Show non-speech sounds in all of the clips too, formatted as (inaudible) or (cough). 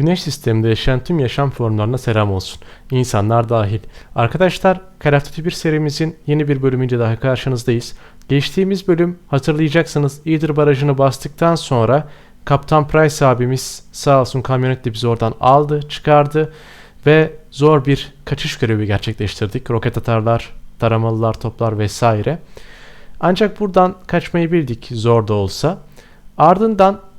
Güneş sisteminde yaşayan tüm yaşam formlarına selam olsun. İnsanlar dahil. Arkadaşlar, Call of Duty 1 serimizin yeni bir bölümünce daha karşınızdayız. Geçtiğimiz bölüm hatırlayacaksınız İğdir Barajı'nı bastıktan sonra Kaptan Price abimiz sağ olsun kamyonetle bizi oradan aldı, çıkardı ve zor bir kaçış görevi gerçekleştirdik. Roket atarlar, taramalılar, toplar vesaire. Ancak buradan kaçmayı bildik zor da olsa. Ardından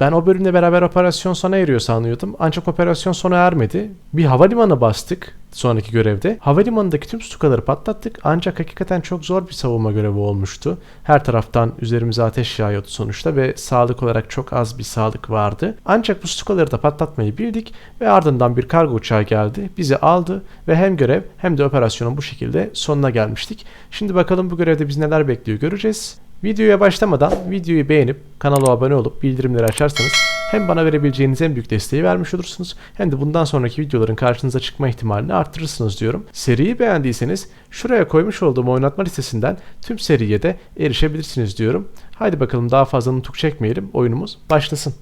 ben o bölümle beraber operasyon sona eriyor sanıyordum. Ancak operasyon sona ermedi. Bir havalimanı bastık sonraki görevde. Havalimanındaki tüm stukaları patlattık. Ancak hakikaten çok zor bir savunma görevi olmuştu. Her taraftan üzerimize ateş yağıyordu sonuçta ve sağlık olarak çok az bir sağlık vardı. Ancak bu stukaları da patlatmayı bildik ve ardından bir kargo uçağı geldi. Bizi aldı ve hem görev hem de operasyonun bu şekilde sonuna gelmiştik. Şimdi bakalım bu görevde biz neler bekliyor göreceğiz. Videoya başlamadan videoyu beğenip kanala abone olup bildirimleri açarsanız hem bana verebileceğiniz en büyük desteği vermiş olursunuz hem de bundan sonraki videoların karşınıza çıkma ihtimalini arttırırsınız diyorum. Seriyi beğendiyseniz şuraya koymuş olduğum oynatma listesinden tüm seriye de erişebilirsiniz diyorum. Haydi bakalım daha fazla nutuk çekmeyelim oyunumuz başlasın.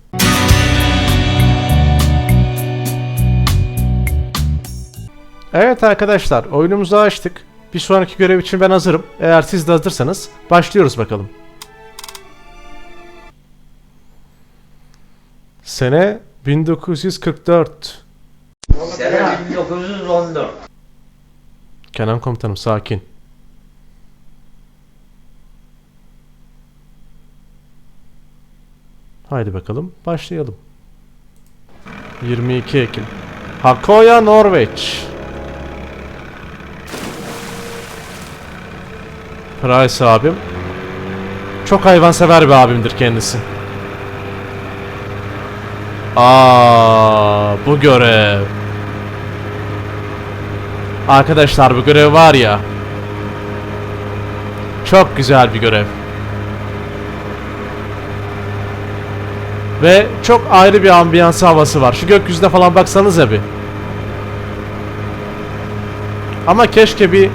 Evet arkadaşlar oyunumuzu açtık. Bir sonraki görev için ben hazırım. Eğer siz de hazırsanız başlıyoruz bakalım. Sene 1944. Sene 1914. Kenan komutanım sakin. Haydi bakalım başlayalım. 22 Ekim. Hakoya Norveç. Price abim. Çok hayvansever bir abimdir kendisi. Aa, bu görev. Arkadaşlar bu görev var ya. Çok güzel bir görev. Ve çok ayrı bir ambiyansı havası var. Şu gökyüzüne falan baksanıza bir. Ama keşke bir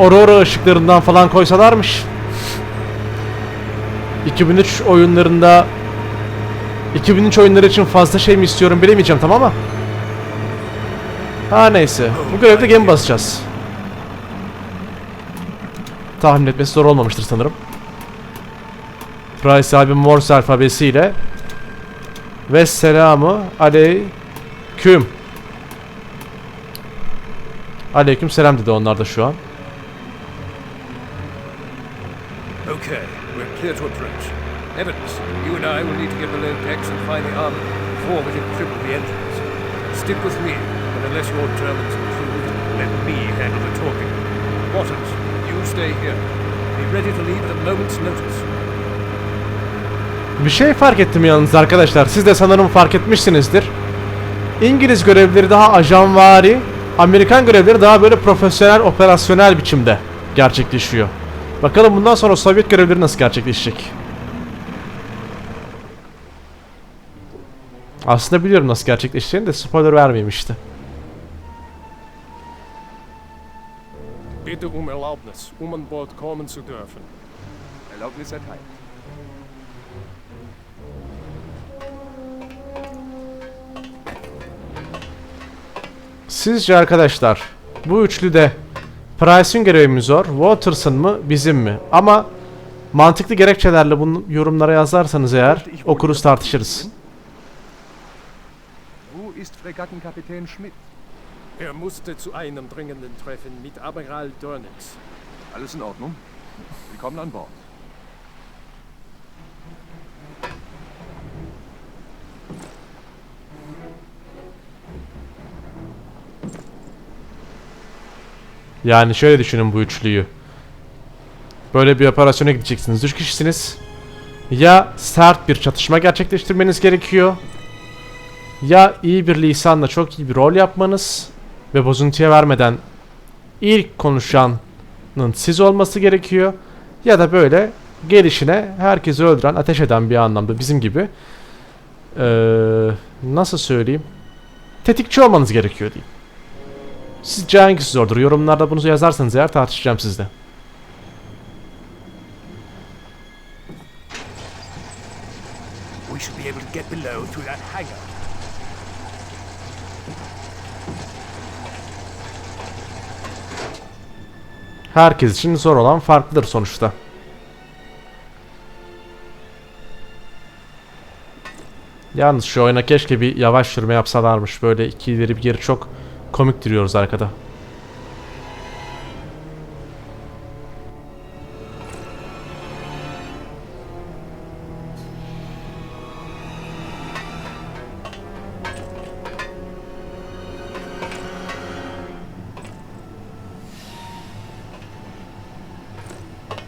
aurora ışıklarından falan koysalarmış. 2003 oyunlarında 2003 oyunları için fazla şey mi istiyorum bilemeyeceğim tamam ama Ha neyse. Bu görevde gemi basacağız. Tahmin etmesi zor olmamıştır sanırım. Price abi Morse alfabesiyle ve selamı aleyküm. Aleyküm selam dedi onlar da şu an. Clear to approach. Evans, you and I will need to get below decks and find the armor before we can cripple the engines. Stick with me, and unless your Germans improve, let me handle the talking. Waters, you stay here. Be ready to leave at a moment's notice. Bir şey fark ettim yalnız arkadaşlar. Siz de sanırım fark etmişsinizdir. İngiliz görevleri daha ajanvari, Amerikan görevleri daha böyle profesyonel, operasyonel biçimde gerçekleşiyor. Bakalım bundan sonra Sovyet görevleri nasıl gerçekleşecek? Aslında biliyorum nasıl gerçekleşeceğini de spoiler vermeyeyim işte. Bitte um Erlaubnis, um an Bord kommen zu dürfen. Erlaubnis erteilt. Sizce arkadaşlar bu üçlüde Price'ın görevi mi zor, Waters'ın mı, bizim mi? Ama mantıklı gerekçelerle bunu yorumlara yazarsanız eğer okuruz tartışırız. Wo ist Fregattenkapitän Schmidt? Er musste zu einem dringenden Treffen mit Admiral Dönitz. Alles in Ordnung? Willkommen an Bord. Yani şöyle düşünün bu üçlüyü. Böyle bir operasyona gideceksiniz. Üç kişisiniz. Ya sert bir çatışma gerçekleştirmeniz gerekiyor. Ya iyi bir lisanla çok iyi bir rol yapmanız ve bozuntuya vermeden ilk konuşanın siz olması gerekiyor. Ya da böyle gelişine herkesi öldüren, ateş eden bir anlamda bizim gibi ee, nasıl söyleyeyim? Tetikçi olmanız gerekiyor diyeyim. Sizce hangisi zordur? Yorumlarda bunu yazarsanız eğer tartışacağım sizde. Herkes için zor olan farklıdır sonuçta. Yalnız şu oyuna keşke bir yavaş sürme yapsalarmış. Böyle iki ileri bir geri çok komik duruyoruz arkada.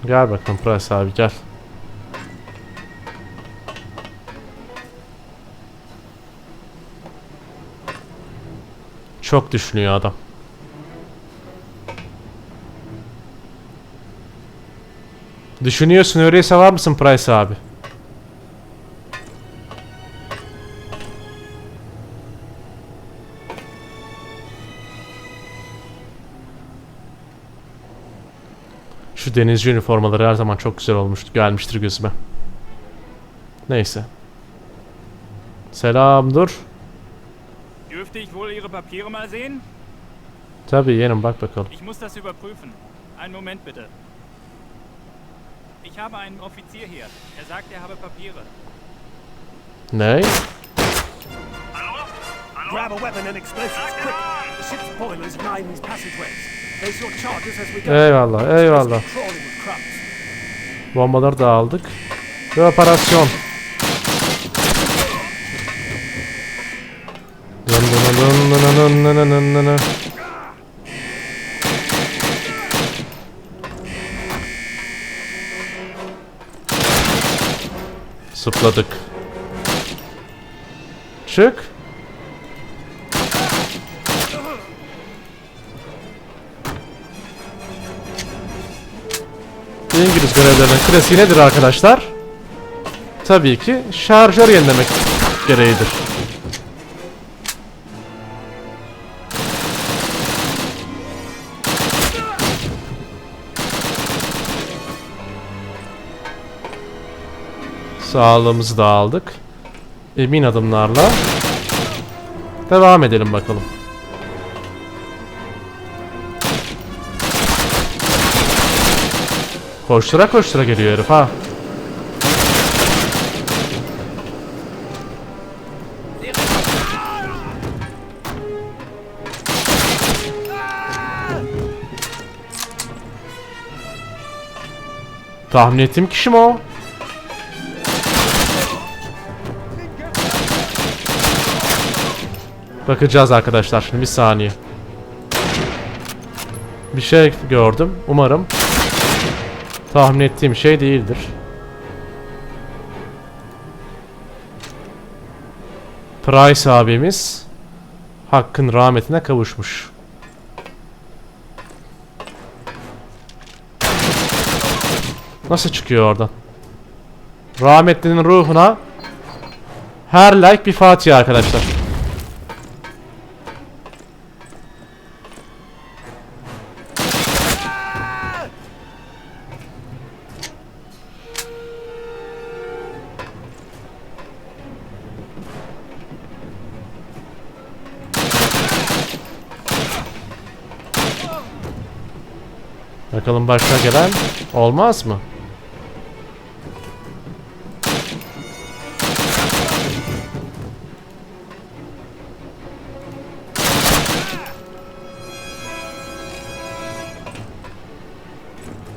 Gel bakalım Price abi gel. Çok düşünüyor adam. Düşünüyorsun öyleyse var mısın Price abi? Şu denizci üniformaları her zaman çok güzel olmuştu. Gelmiştir gözüme. Neyse. Selam dur. Dürfte ich wohl Ihre Papiere mal sehen? Tabii yeğenim bak bakalım. Ich muss das überprüfen. Einen Moment bitte. Ich habe einen Offizier hier. Er sagt, er habe Papiere. Ne? Grab a weapon and explosives, quick! The ship's boilers line these passageways. Place your charges as we go. Eyvallah eyvallah. Bombaları da aldık. Ve operasyon. Dın dın dın dın. Sıpladık. Çık. İngiliz görevlerinin klasiği nedir arkadaşlar? Tabii ki şarjör yenilemek gereğidir. Sağlığımızı da aldık. Emin adımlarla devam edelim bakalım. Koştura koştura geliyor herif ha. Tahmin ettiğim kişi mi o? Bakacağız arkadaşlar şimdi bir saniye. Bir şey gördüm. Umarım tahmin ettiğim şey değildir. Price abimiz Hakkın rahmetine kavuşmuş. Nasıl çıkıyor oradan? Rahmetlinin ruhuna her like bir Fatiha arkadaşlar. Bakalım başka gelen olmaz mı?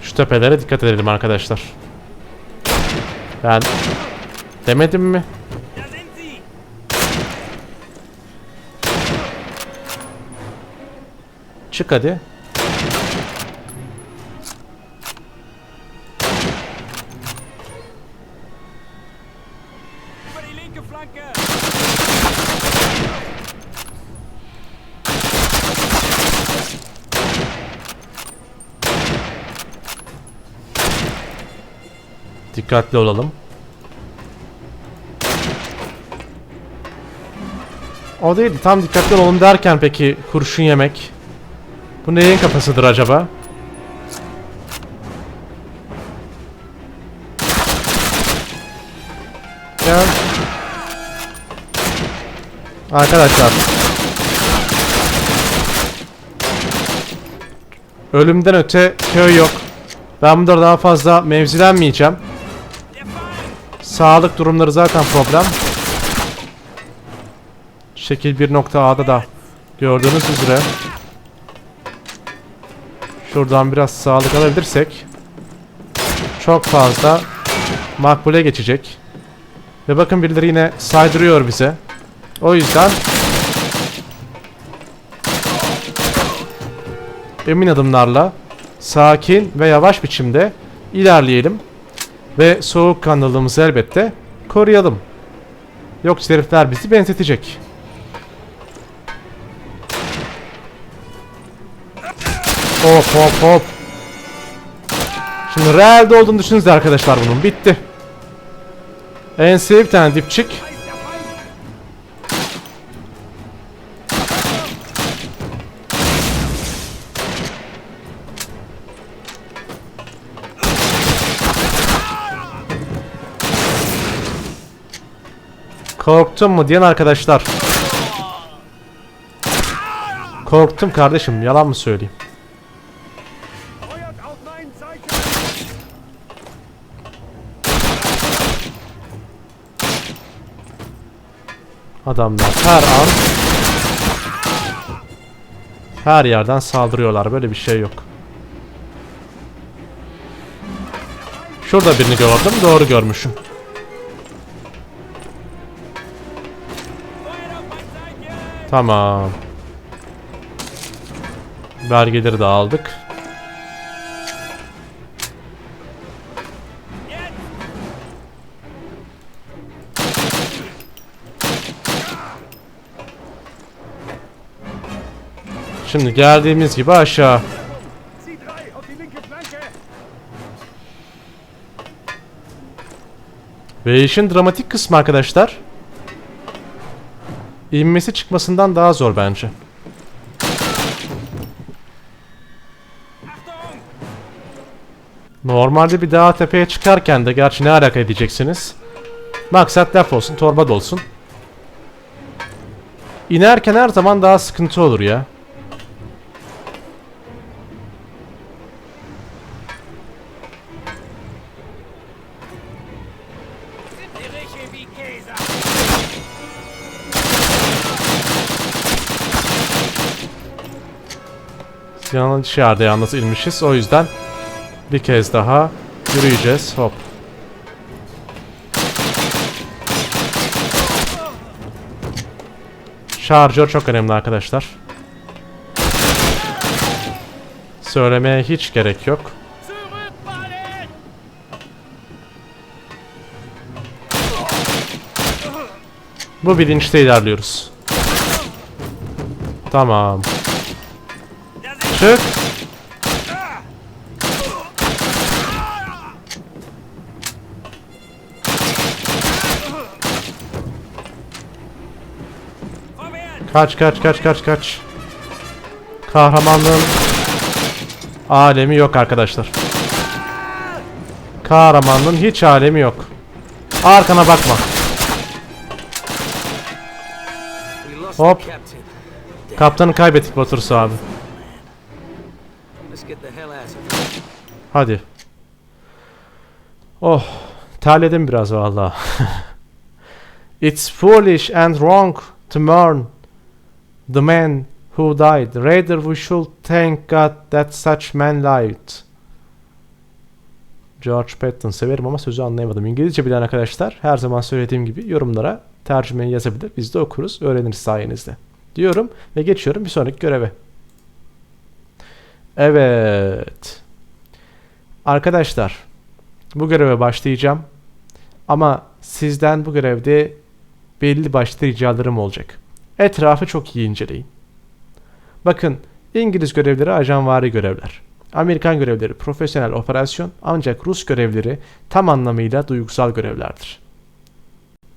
Şu tepelere dikkat edelim arkadaşlar. Ben demedim mi? Çık hadi. Dikkatli olalım. O değil. Tam dikkatli olalım derken peki kurşun yemek. Bu neyin kafasıdır acaba? Ya. Arkadaşlar. Ölümden öte köy yok. Ben burada daha fazla mevzilenmeyeceğim. Sağlık durumları zaten problem. Şekil 1.A'da da gördüğünüz üzere. Şuradan biraz sağlık alabilirsek çok fazla makbule geçecek. Ve bakın birileri yine saydırıyor bize. O yüzden emin adımlarla sakin ve yavaş biçimde ilerleyelim. Ve soğukkanlılığımızı elbette koruyalım. Yoksa herifler bizi benzetecek. Hop hop hop. Şimdi realde olduğunu düşününüz arkadaşlar bunun. Bitti. Enseye bir tane dipçik. Korktun mu diyen arkadaşlar. Korktum kardeşim yalan mı söyleyeyim. Adamlar her an her yerden saldırıyorlar. Böyle bir şey yok. Şurada birini gördüm. Doğru görmüşüm. Tamam. Belgeleri de aldık. Şimdi geldiğimiz gibi aşağı. Ve işin dramatik kısmı arkadaşlar. İnmesi çıkmasından daha zor bence. Normalde bir dağa tepeye çıkarken de gerçi ne alaka edeceksiniz. Maksat laf olsun, torba dolsun. İnerken her zaman daha sıkıntı olur ya. Yanlış yerde yalnız inmişiz. O yüzden bir kez daha yürüyeceğiz. Hop. Şarjör çok önemli arkadaşlar. Söylemeye hiç gerek yok. Bu bilinçte ilerliyoruz. Tamam. Çık. Kaç kaç kaç kaç kaç. Kahramanlığın alemi yok arkadaşlar. Kahramanlığın hiç alemi yok. Arkana bakma. Hop. Kaptanı kaybettik Batursu abi. Let's get the hell out of here. Hadi. Oh, terledim biraz valla. (laughs) It's foolish and wrong to mourn the man who died. Rather we should thank God that such men lived. George Patton severim ama sözü anlayamadım. İngilizce bilen arkadaşlar her zaman söylediğim gibi yorumlara tercümeyi yazabilir. Biz de okuruz, öğreniriz sayenizde. Diyorum ve geçiyorum bir sonraki göreve. Evet. Arkadaşlar, bu göreve başlayacağım. Ama sizden bu görevde belli başlı ricalarım olacak. Etrafı çok iyi inceleyin. Bakın, İngiliz görevleri ajanvari görevler. Amerikan görevleri profesyonel operasyon ancak Rus görevleri tam anlamıyla duygusal görevlerdir.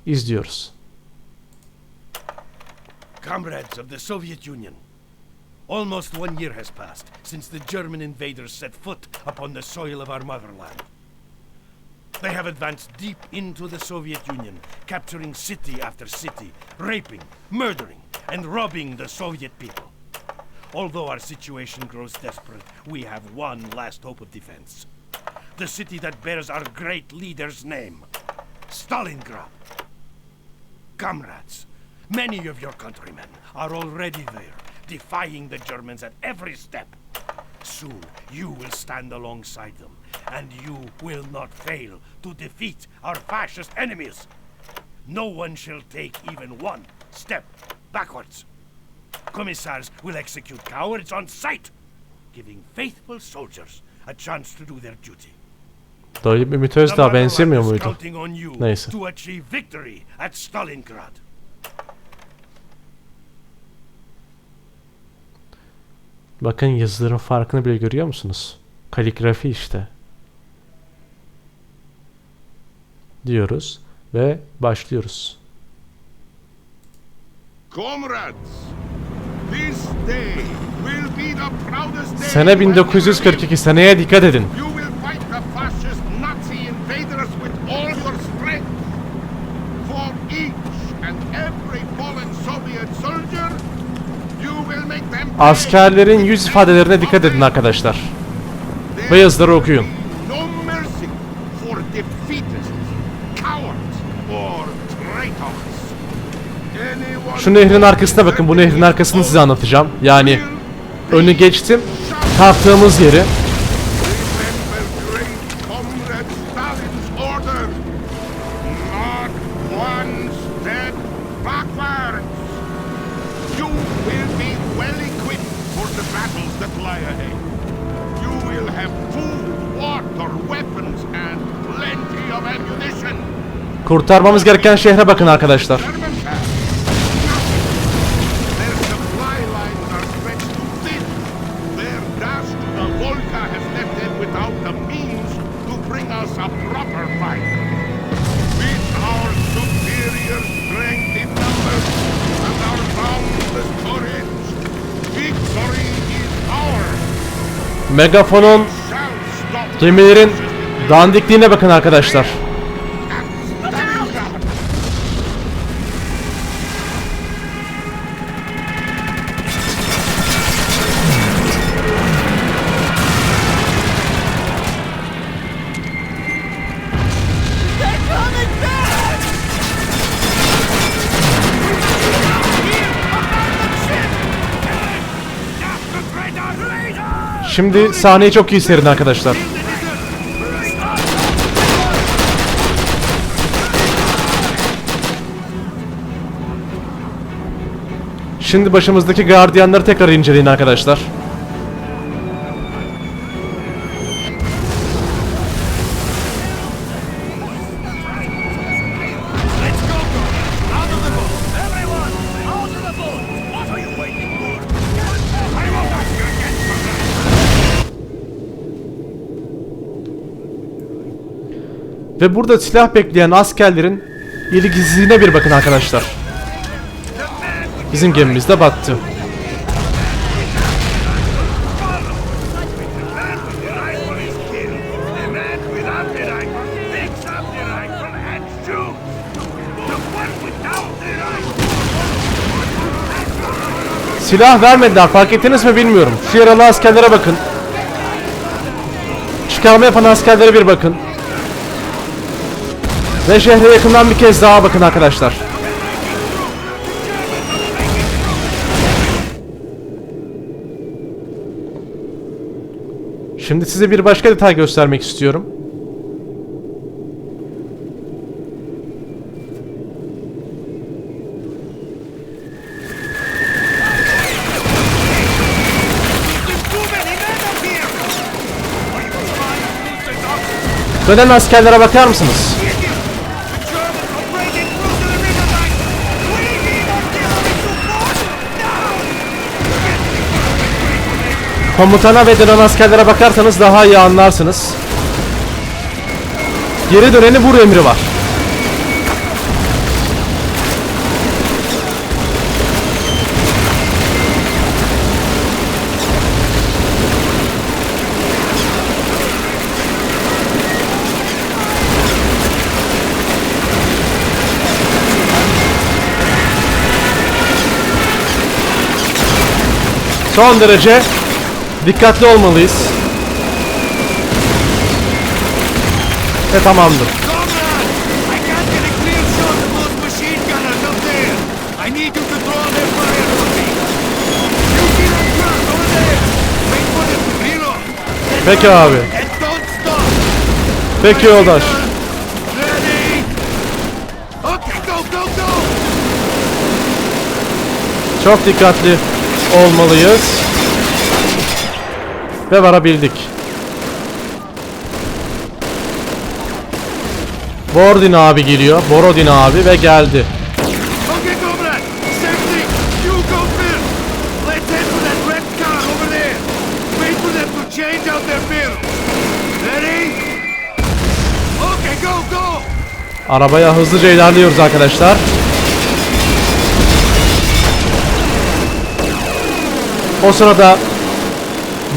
İzliyoruz. Comrades of the Soviet Union, almost one year has passed since the German invaders set foot upon the soil of our motherland. They have advanced deep into the Soviet Union, capturing city after city, raping, murdering, and robbing the Soviet people. Although our situation grows desperate, we have one last hope of defense. The city that bears our great leader's name Stalingrad. Comrades, many of your countrymen are already there, defying the Germans at every step. Soon you will stand alongside them, and you will not fail to defeat our fascist enemies. No one shall take even one step backwards. Commissars will execute cowards on sight, giving faithful soldiers a chance to do their duty. Dayı The Özdağ benzemiyor motherland muydu? counting on you Neyse. to achieve victory at Stalingrad. Bakın yazıların farkını bile görüyor musunuz? Kaligrafi işte. Diyoruz ve başlıyoruz. Comrades, this day will be the proudest day Sene you have ever 1942 seneye dikkat edin. lived. You will fight the fascist Nazi invaders with all your strength. For each and every fallen Soviet soldier, you will make them pay Askerlerin yüz ifadelerine dikkat edin arkadaşlar. Ve yazıları okuyun. Şu nehrin arkasına bakın. Bu nehrin arkasını size anlatacağım. Yani önü geçtim. Kalktığımız yeri. Boundless courage, victory is ours. Megafonun gemilerin dandikliğine bakın arkadaşlar. Şimdi sahneyi çok iyi seyredin arkadaşlar. Şimdi başımızdaki gardiyanları tekrar inceleyin arkadaşlar. Ve burada silah bekleyen askerlerin ilgisizliğine bir bakın arkadaşlar. Bizim gemimiz de battı. Silah vermediler fark ettiniz mi bilmiyorum. Şu yaralı askerlere bakın. Çıkarma yapan askerlere bir bakın. Ve şehre yakından bir kez daha bakın arkadaşlar. Şimdi size bir başka detay göstermek istiyorum. Dönen askerlere bakar mısınız? Komutana ve dönen askerlere bakarsanız daha iyi anlarsınız. Geri döneni vur emri var. Son derece Dikkatli olmalıyız. Ve tamamdır. Peki abi. Peki yoldaş. Çok dikkatli olmalıyız. Ve varabildik. Bordin abi geliyor. Borodin abi ve geldi. Arabaya hızlıca ilerliyoruz arkadaşlar. O sırada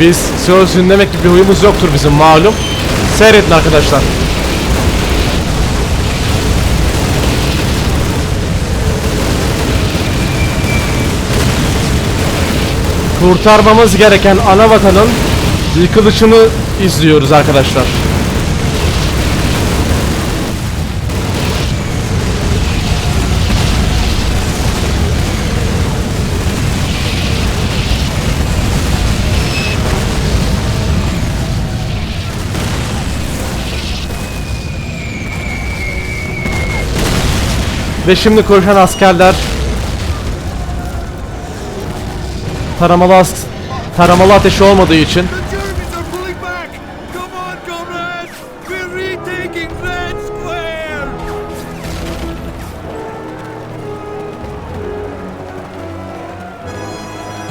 Biz söz dinlemek gibi bir huyumuz yoktur bizim malum. Seyredin arkadaşlar. Kurtarmamız gereken ana vatanın yıkılışını izliyoruz arkadaşlar. Ve şimdi koşan askerler taramalı as taramalı ateşi olmadığı için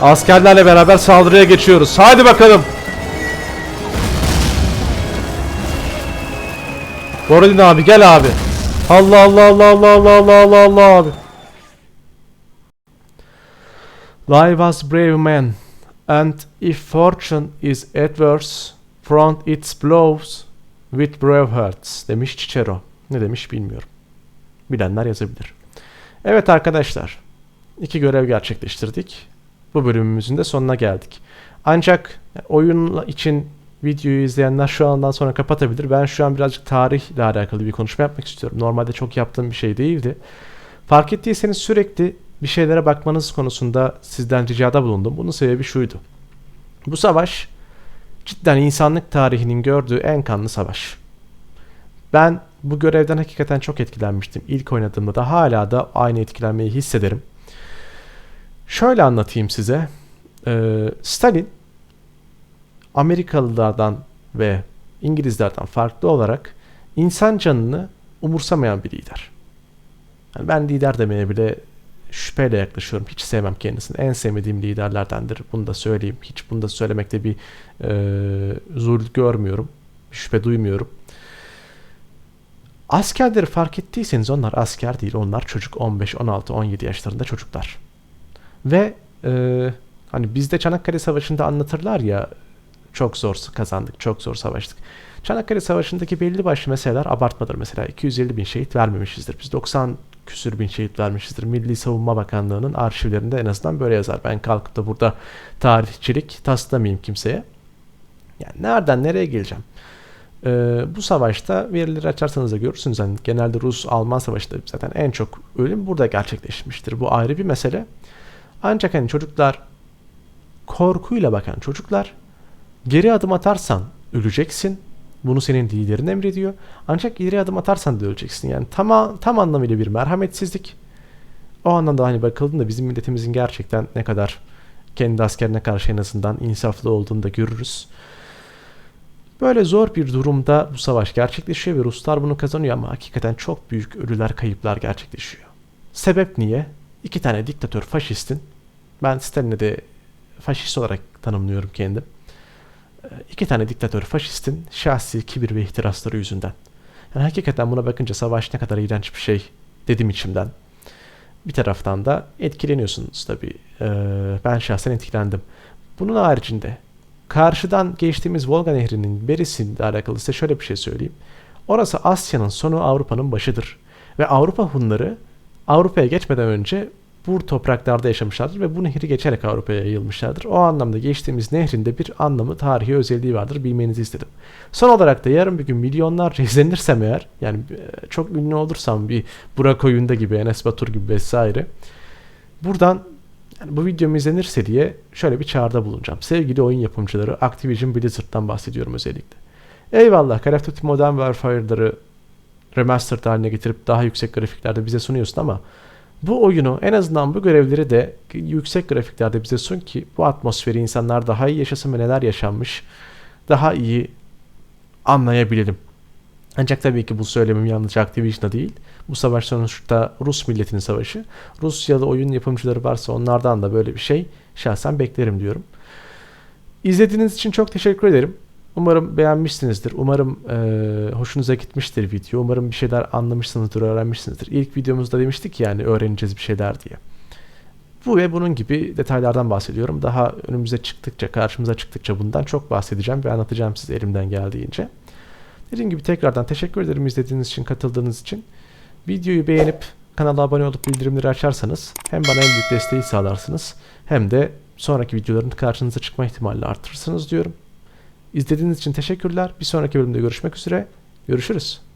Askerlerle beraber saldırıya geçiyoruz. Hadi bakalım. Boralin abi gel abi. Allah Allah Allah Allah Allah Allah Allah Allah abi. Lie was brave man, and if fortune is adverse, front its blows with brave hearts demiş Cicero. Ne demiş bilmiyorum. Bilenler yazabilir. Evet arkadaşlar, iki görev gerçekleştirdik. Bu bölümümüzün de sonuna geldik. Ancak oyun için videoyu izleyenler şu andan sonra kapatabilir. Ben şu an birazcık tarihle alakalı bir konuşma yapmak istiyorum. Normalde çok yaptığım bir şey değildi. Fark ettiyseniz sürekli bir şeylere bakmanız konusunda sizden ricada bulundum. Bunun sebebi şuydu. Bu savaş cidden insanlık tarihinin gördüğü en kanlı savaş. Ben bu görevden hakikaten çok etkilenmiştim. İlk oynadığımda da hala da aynı etkilenmeyi hissederim. Şöyle anlatayım size. Ee, Stalin Amerikalılardan ve İngilizlerden farklı olarak insan canını umursamayan bir lider. Yani ben lider demeye bile şüpheyle yaklaşıyorum. Hiç sevmem kendisini. En sevmediğim liderlerdendir. Bunu da söyleyeyim. Hiç bunu da söylemekte bir e, zul görmüyorum. Şüphe duymuyorum. Askerleri fark ettiyseniz onlar asker değil. Onlar çocuk 15, 16, 17 yaşlarında çocuklar. Ve e, hani bizde Çanakkale Savaşı'nda anlatırlar ya çok zor kazandık, çok zor savaştık. Çanakkale Savaşı'ndaki belli başlı meseleler abartmadır. Mesela 250 bin şehit vermemişizdir. Biz 90 küsür bin şehit vermişizdir. Milli Savunma Bakanlığı'nın arşivlerinde en azından böyle yazar. Ben kalkıp da burada tarihçilik taslamayayım kimseye. Yani nereden nereye geleceğim? Ee, bu savaşta verileri açarsanız da görürsünüz. Yani genelde Rus-Alman savaşında zaten en çok ölüm burada gerçekleşmiştir. Bu ayrı bir mesele. Ancak hani çocuklar korkuyla bakan çocuklar. Geri adım atarsan öleceksin. Bunu senin liderin emrediyor. Ancak ileri adım atarsan da öleceksin. Yani tam, tam anlamıyla bir merhametsizlik. O anlamda hani bakıldığında bizim milletimizin gerçekten ne kadar kendi askerine karşı en azından insaflı olduğunu da görürüz. Böyle zor bir durumda bu savaş gerçekleşiyor ve Ruslar bunu kazanıyor ama hakikaten çok büyük ölüler, kayıplar gerçekleşiyor. Sebep niye? İki tane diktatör faşistin, ben Stalin'i de faşist olarak tanımlıyorum kendim. İki tane diktatör faşistin şahsi kibir ve ihtirasları yüzünden. Yani hakikaten buna bakınca savaş ne kadar iğrenç bir şey dedim içimden. Bir taraftan da etkileniyorsunuz tabii. Ee, ben şahsen etkilendim. Bunun haricinde karşıdan geçtiğimiz Volga Nehri'nin berisiyle alakalı size şöyle bir şey söyleyeyim. Orası Asya'nın sonu Avrupa'nın başıdır. Ve Avrupa Hunları Avrupa'ya geçmeden önce bu topraklarda yaşamışlardır ve bu nehri geçerek Avrupa'ya yayılmışlardır. O anlamda geçtiğimiz nehrin de bir anlamı, tarihi özelliği vardır bilmenizi istedim. Son olarak da yarın bir gün milyonlarca izlenirsem eğer, yani e, çok ünlü olursam bir Burak Oyunda gibi, Enes Batur gibi vesaire. Buradan yani bu videom izlenirse diye şöyle bir çağrıda bulunacağım. Sevgili oyun yapımcıları Activision Blizzard'dan bahsediyorum özellikle. Eyvallah Call of Duty Modern Warfare'ları remastered haline getirip daha yüksek grafiklerde bize sunuyorsun ama bu oyunu en azından bu görevleri de yüksek grafiklerde bize sun ki bu atmosferi insanlar daha iyi yaşasın ve neler yaşanmış daha iyi anlayabilelim. Ancak tabii ki bu söylemim yalnızca Activision'a değil. Bu savaş sonuçta Rus milletinin savaşı. Rusyalı oyun yapımcıları varsa onlardan da böyle bir şey şahsen beklerim diyorum. İzlediğiniz için çok teşekkür ederim. Umarım beğenmişsinizdir. Umarım eee, hoşunuza gitmiştir video. Umarım bir şeyler anlamışsınızdır, öğrenmişsinizdir. İlk videomuzda demiştik yani öğreneceğiz bir şeyler diye. Bu ve bunun gibi detaylardan bahsediyorum. Daha önümüze çıktıkça, karşımıza çıktıkça bundan çok bahsedeceğim ve anlatacağım size elimden geldiğince. Dediğim gibi tekrardan teşekkür ederim izlediğiniz için, katıldığınız için. Videoyu beğenip kanala abone olup bildirimleri açarsanız hem bana en büyük desteği sağlarsınız hem de sonraki videoların karşınıza çıkma ihtimalini artırırsınız diyorum. İzlediğiniz için teşekkürler. Bir sonraki bölümde görüşmek üzere. Görüşürüz.